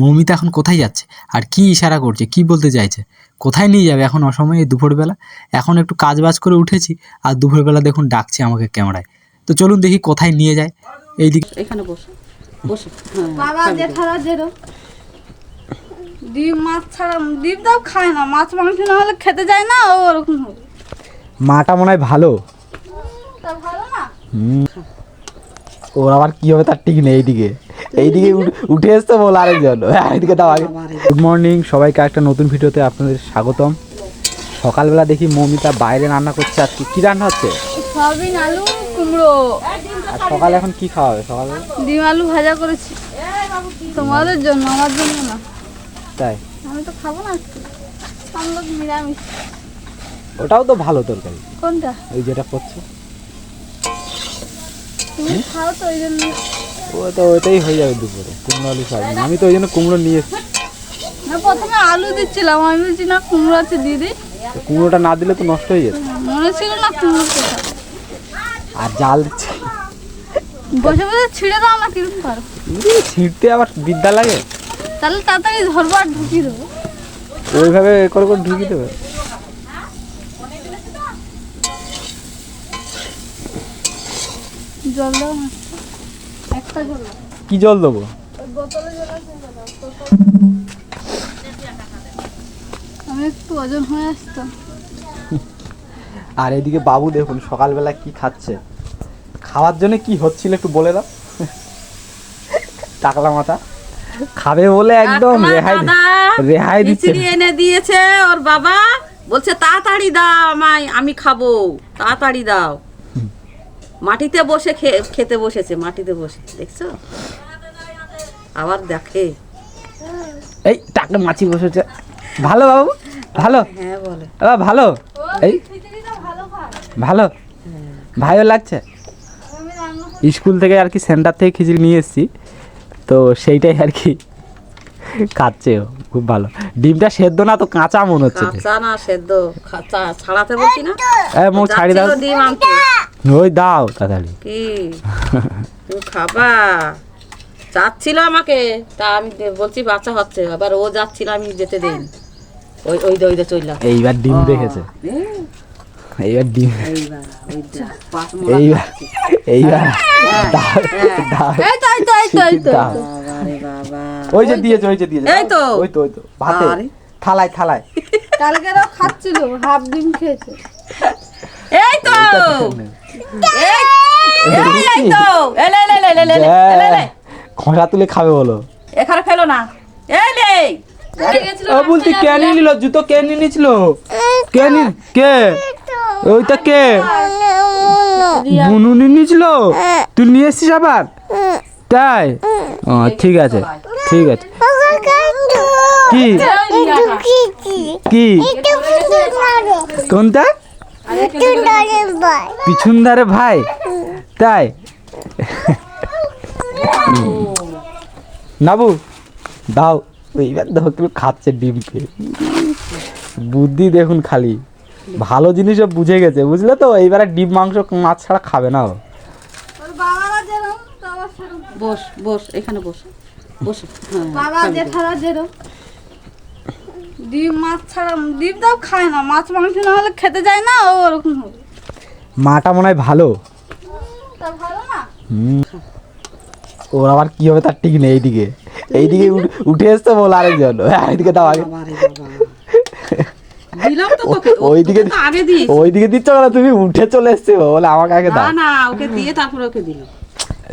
মৌমিতা এখন কোথায় যাচ্ছে? আর কি ইশারা করছে? কি বলতে চাইছে? কোথায় নিয়ে যাবে এখন অসময়ে দুপুরবেলা? এখন একটু কাজ বাজ করে উঠেছি আর দুপুরবেলা দেখুন ডাকছে আমাকে ক্যামেরায়। তো চলুন দেখি কোথায় নিয়ে যায়। এইদিকে এখানে বসো। বসো। হ্যাঁ বাবা জেঠারা যেরকম ডিম মাছ ছাড়া ডিম তাও খায় না। মাছ মাংস না হলে খেতে যায় না ও ওরকম হবে। মাটা মনে হয় ভালো। ভালো না? ওর আবার কি হবে তার ঠিক নেই এইদিকে। এইদিকে উঠ- উঠে এসছে বল আরেকজন। হ্যাঁ, এইদিকে দাও আগে। গুড মর্নিং সবাইকে একটা নতুন ভিডিওতে আপনাদের স্বাগতম। সকালবেলা দেখি মৌমিতা বাইরে রান্না করছে আজকে কি রান্না হচ্ছে? সয়াবিন আলু কুমড়ো। আর সকালে এখন কি খাওয়া হবে সকালবেলা ডিম আলু ভাজা করেছি। তোমাদের জন্য আমার জন্য না। তাই? আমি তো খাব না আমরা নিরামিষ। ওটাও তো ভালো তরকারি। কোনটা? ওই যেটা করছ। তুমি খাও তো ওই জন্য। ও তো ওইটাই হয়ে যাবে দুপুরে কুমড়ো আলু সয়াবিন আমি তো ওই জন্য কুমড়ো নিয়ে এসেছি। না প্রথমে আলু দিচ্ছিলাম আমি বলছি না কুমড়ো আছে দিদি কুমড়োটা না দিলে তো নষ্ট হয়ে যেত। মনে ছিল না কুমড়ো আর জাল দিচ্ছে। বসে বসে ছিঁড়ে দাও না কীরকম পারো। ছিঁড়তে আবার বিদ্যা লাগে? তাহলে তাড়াতাড়ি ধরবো আর ঢুকিয়ে দেবো। ওইভাবে এ করে করে ঢুকিয়ে দেবে? জল দাও না। কি জল দেবো? আর এদিকে বাবু দেখুন সকালবেলা কি খাচ্ছে। খাওয়ার জন্য কি হচ্ছিল একটু বলে দাও। টাকলা মাথা। খাবে বলে একদম রেহাই রেহাই দিচ্ছে। এনে দিয়েছে ওর বাবা। বলছে তাড়াতাড়ি দাও আমায় আমি খাব। তাড়াতাড়ি দাও। মাটিতে বসে খেতে বসেছে মাটিতে বসে দেখছ? আবার দেখে। এই টাকা মাছি বসেছে। ভালো বাবু? ভালো? হ্যাঁ বলে। ভালো? এই? ভালো ভাইও লাগছে? স্কুল থেকে আর কি সেন্টার থেকে খিচুড়ি নিয়ে এসেছি। তো সেইটাই আর কি। খাচ্ছে ও, খুব ভালো। ডিমটা সেদ্ধ না তো কাঁচা মনে হচ্ছে। কাঁচা না সেদ্ধ কাঁচা ছাড়াতে বলছি না। এ মৌ ছাড়ি দাও। ডিম আনতে। ওই দাও তাড়াতাড়ি। কি? তুমি খাবা? চাচ্ছিল আমাকে। তা আমি বলছি বাচ্চা হচ্ছে। আবার ও যাচ্ছিল আমি যেতে দেইনি। ওই ওই দে চললাম এইবার ডিম দেখেছে। এইবার ডিম। এইবার ওই পাঁচ মোড়া এইবার এইবার। দাও দাও এই তো এই তো এই তো এই তো বাবা। ওই যে দিয়েছে ওই যে দিয়েছে। এই তো। ওই তো ওই তো। ভাতে। থালায় থালায়। কালকেরও খাচ্ছিল হাফ ডিম খেয়েছে। তো এই এই, এই তো এলে এলে এলে এলে এলে এলে এলে খোসা তুলে খাবে বলো এখানে ফেলো না ও বলতে কে নিয়ে নিল জুতো কে নিয়ে নিয়েছিল কে নি কে ওইটা কে বুনু নিয়ে নিয়েছিল তুই নিয়ে এসছিস আবার তাই ও ঠিক আছে ঠিক আছে কি কি কোনটা পিছন ধারে ভাই তাই। নাবু দাও। এইবার দেখো কেউ খাচ্ছে ডিম ডিমকে। বুদ্ধি দেখুন খালি। ভালো জিনিসও বুঝে গেছে বুঝলে তো? এইবারে ডিম মাংস মাছ ছাড়া খাবে না বস বস এখানে বস। বস। হ্যাঁ বাবা জেঠারা যেরকম ডিম মাছ ছাড়া ডিম তাও খায় না মাছ মাংস না হলে খেতে যায় না ও ওরকম হবে। মাটা মনে হয় ভালো। তা ভালো না? হুম। ওর আবার কি হবে তার ঠিক নেই এইদিকে। এইদিকে উঠ- উঠে এসছে বল আরেকজন। হ্যাঁ, এইদিকে দাও আগে। বাবারে বাবা। দিলাম তো তোকে ও- ওইদিকে তোকে তো আগে দিই ওইদিকে দিচ্ছ তুমি উঠে চলে এসছে বলে আমাকে আগে না দাও। না ওকে দিয়ে তারপরে ওকে দিলাম।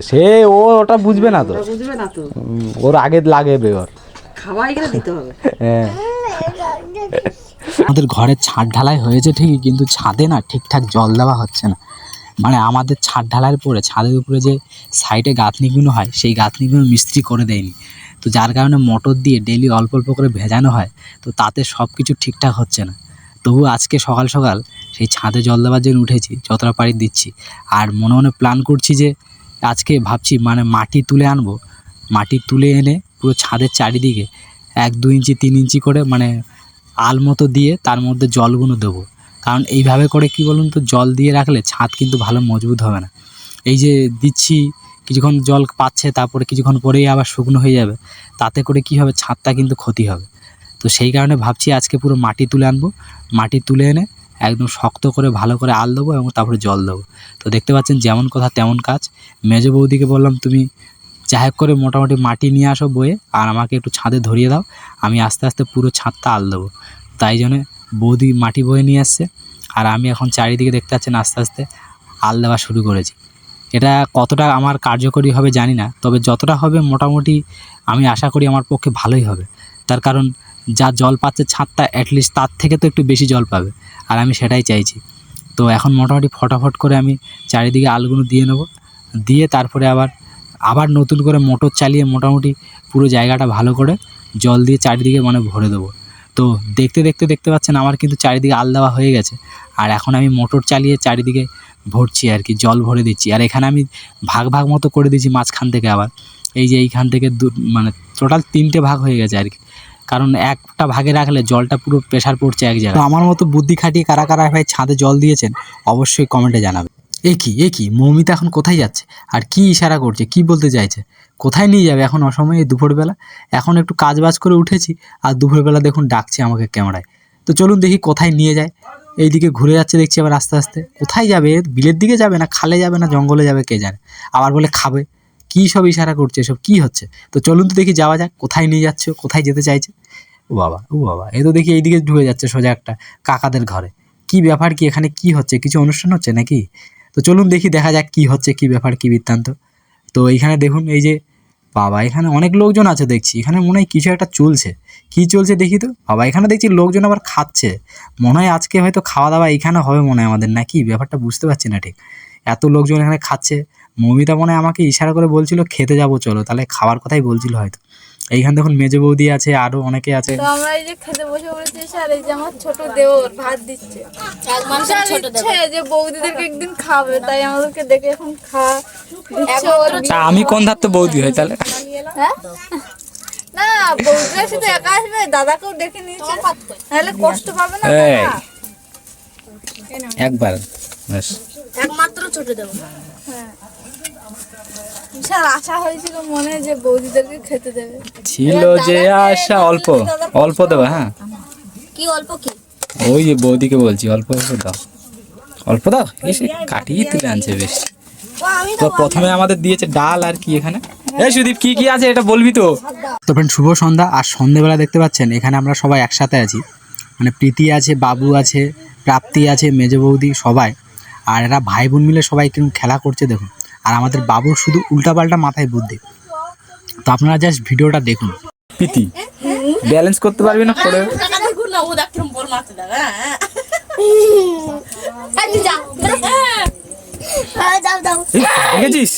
সে ও ওটা বুঝবে না তো। ওরা বুঝবে না তো। উম, ওর আগে লাগে বেগর খাওয়াই গেলে দিতে হবে। হ্যাঁ। আমাদের ঘরের ছাদ ঢালাই হয়েছে ঠিকই, কিন্তু ছাদে না ঠিকঠাক জল দেওয়া হচ্ছে না। মানে আমাদের ছাদ ঢালাইয়ের পরে, ছাদের উপরে যে সাইডে গাঁথনিগুলো হয়, সেই গাঁথনিগুলো মিস্ত্রি করে দেয়নি। তো যার কারণে মোটর দিয়ে ডেলি অল্প অল্প করে ভেজানো হয়, তো তাতে সব কিছু ঠিকঠাক হচ্ছে না। তবু আজকে সকাল সকাল সেই ছাদে জল দেওয়ার জন্য উঠেছি, যতটা পারি দিচ্ছি। আর মনে মনে প্ল্যান করছি যে আজকে ভাবছি মানে মাটি তুলে আনব। মাটি তুলে এনে পুরো ছাদের চারিদিকে এক দু ইঞ্চি, তিন ইঞ্চি করে মানে আল মতো দিয়ে তার মধ্যে জলগুলো দেবো। কারণ এইভাবে করে কি বলুন তো, জল দিয়ে রাখলে ছাদ কিন্তু ভালো মজবুত হবে না। এই যে দিচ্ছি, কিছুক্ষণ জল পাচ্ছে, তারপরে কিছুক্ষণ পরেই আবার শুকনো হয়ে যাবে। তাতে করে কী হবে, ছাদটা কিন্তু ক্ষতি হবে। তো সেই কারণে ভাবছি আজকে পুরো মাটি তুলে আনব। মাটি তুলে এনে একদম শক্ত করে ভালো করে আল দেবো এবং তারপরে জল দেবো। তো দেখতে পাচ্ছেন যেমন কথা তেমন কাজ। মেজো বৌদিকে বললাম, তুমি যাই হোক করে মোটামুটি মাটি নিয়ে আসো বয়ে, আর আমাকে একটু ছাদে ধরিয়ে দাও। আমি আস্তে আস্তে পুরো ছাদটা আল দেবো। তাই জন্যে বৌদি মাটি বয়ে নিয়ে আসছে। আর আমি এখন চারিদিকে দেখতে পাচ্ছেন আস্তে আস্তে আল দেওয়া শুরু করেছি। এটা কতটা আমার কার্যকরী হবে জানি না, তবে যতটা হবে মোটামুটি আমি আশা করি আমার পক্ষে ভালোই হবে। তার কারণ যা জল পাচ্ছে ছাদটা অ্যাটলিস্ট তার থেকে তো একটু বেশি জল পাবে। আর আমি সেটাই চাইছি। তো এখন মোটামুটি ফটাফট করে আমি চারিদিকে আলগুলো দিয়ে নেব। দিয়ে তারপরে আবার আবার নতুন করে মোটর চালিয়ে মোটামুটি পুরো জায়গাটা ভালো করে জল দিয়ে চারিদিকে মানে ভরে দেবো। তো দেখতে দেখতে দেখতে পাচ্ছেন আমার কিন্তু চারিদিকে আল দেওয়া হয়ে গেছে। আর এখন আমি মোটর চালিয়ে চারিদিকে ভরছি আর কি, জল ভরে দিচ্ছি। আর এখানে আমি ভাগ ভাগ মতো করে দিচ্ছি মাঝখান থেকে আবার। এই যে এইখান থেকে দু মানে টোটাল তিনটে ভাগ হয়ে গেছে আর কি। কারণ একটা ভাগে রাখলে জলটা পুরো প্রেশার পড়ছে এক জায়গায়। আমার মতো বুদ্ধি খাটিয়ে কারা কারা ভাই ছাদে জল দিয়েছেন, অবশ্যই কমেন্টে জানাবে এ কি এ কি? মৌমিতা এখন কোথায় যাচ্ছে? আর কি ইশারা করছে? কি বলতে চাইছে? কোথায় নিয়ে যাবে? এখন অসময়ে দুপুরবেলা? এখন একটু কাজ বাজ করে উঠেছি আর দুপুরবেলা দেখুন ডাকছে আমাকে ক্যামেরায়। তো চলুন দেখি কোথায় নিয়ে যায়। এইদিকে ঘুরে যাচ্ছে দেখছি আবার আস্তে আস্তে। কোথায় যাবে? বিলের দিকে যাবে না খালে যাবে না জঙ্গলে যাবে কে জানে? আবার বলে খাবে। কী সব ইশারা করছে? এসব কী হচ্ছে? তো চলুন তো দেখি যাওয়া যাক। কোথায় নিয়ে যাচ্ছে? কোথায় যেতে চাইছে? ও বাবা ও বাবা। এ তো দেখি এইদিকে ঢুকে যাচ্ছে সোজা একটা কাকাদের ঘরে। কি ব্যাপার কি? এখানে কি হচ্ছে? কিছু অনুষ্ঠান হচ্ছে নাকি? তো চলুন দেখি, দেখা যাক কি হচ্ছে, কি ব্যাপার, কি বৃত্তান্ত। তো এইখানে দেখুন, এই যে, বাবা, এখানে অনেক লোকজন আছে দেখছি। এখানে মনে হয় কিছু একটা চলছে। কি চলছে দেখি তো? বাবা, এখানে দেখছি লোকজন আবার খাচ্ছে। মনে হয় আজকে হয়তো খাওয়া দাওয়া এখানে হবে মনে হয় আমাদের, নাকি? ব্যাপারটা বুঝতে পারছি না ঠিক। এত লোকজন এখানে খাচ্ছে। মমিতা মনে আমাকে ইশারা করে বলছিল, খেতে যাব, চলো। তাহলে খাওয়ার কথাই বলছিল হয়তো। এইখানে দেখুন মেজো বৌদি আছে আরও অনেকে আছে। তো আমরা এই যে খেতে বসে পড়েছি স্যার এই যে আমার ছোট দেওর ভাত দিচ্ছে। যে বৌদিদেরকে একদিন খাবে তাই আমাদেরকে দেখে এখন খা তা আমি কোন ধার বৌদি হয় তাহলে? হ্যাঁ? না বৌদিরা শুধু একা আসবে দাদাকেও ডেকে নিয়েছে। তাহলে কষ্ট পাবে না একবার একমাত্র ছোট দেব হ্যাঁ। বিশাল আশা হয়েছিল মনে যে বৌদিদেরকে খেতে দেবে। ছিল যে আশা অল্প অল্প দেবো হ্যাঁ? কি অল্প কি? ওই যে বৌদিকে বলছি অল্প অল্প দাও। অল্প দাও? এসে কাটিয়ে তুলে আনছে বেশ। তো প্রথমে আমাদের দিয়েছে ডাল আর কি এখানে? এই সুদীপ কি কি আছে এটা বলবি তো? তো ফ্রেন্ড শুভ সন্ধ্যা আর সন্ধেবেলা দেখতে পাচ্ছেন এখানে আমরা সবাই একসাথে আছি। মানে প্রীতি আছে বাবু আছে প্রাপ্তি আছে মেজ বৌদি সবাই। আর এরা ভাই বোন মিলে সবাই কীরকম খেলা করছে দেখুন। আর আমাদের বাবুর শুধু উল্টাপাল্টা মাথায় বুদ্ধি। তো আপনারা জাস্ট ভিডিওটা দেখুন। প্রীতি ব্যালেন্স করতে পারবি না দেখেছিস?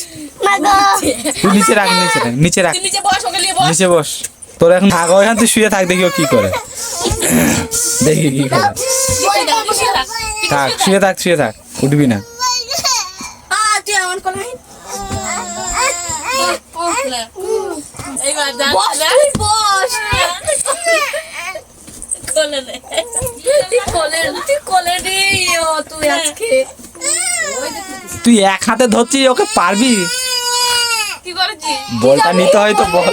তুই নিচে রাখ নিচে রাখ নিচে রাখ। নিচে বস। তোর এখন তুই শুয়ে থাক দেখি ও কি করে। দেখি কি করে। থাক শুয়ে থাক শুয়ে থাক উঠবি না। তুই এক হাতে ধরছিস ওকে পারবি? কি বলটা নিতে হয় তো বল।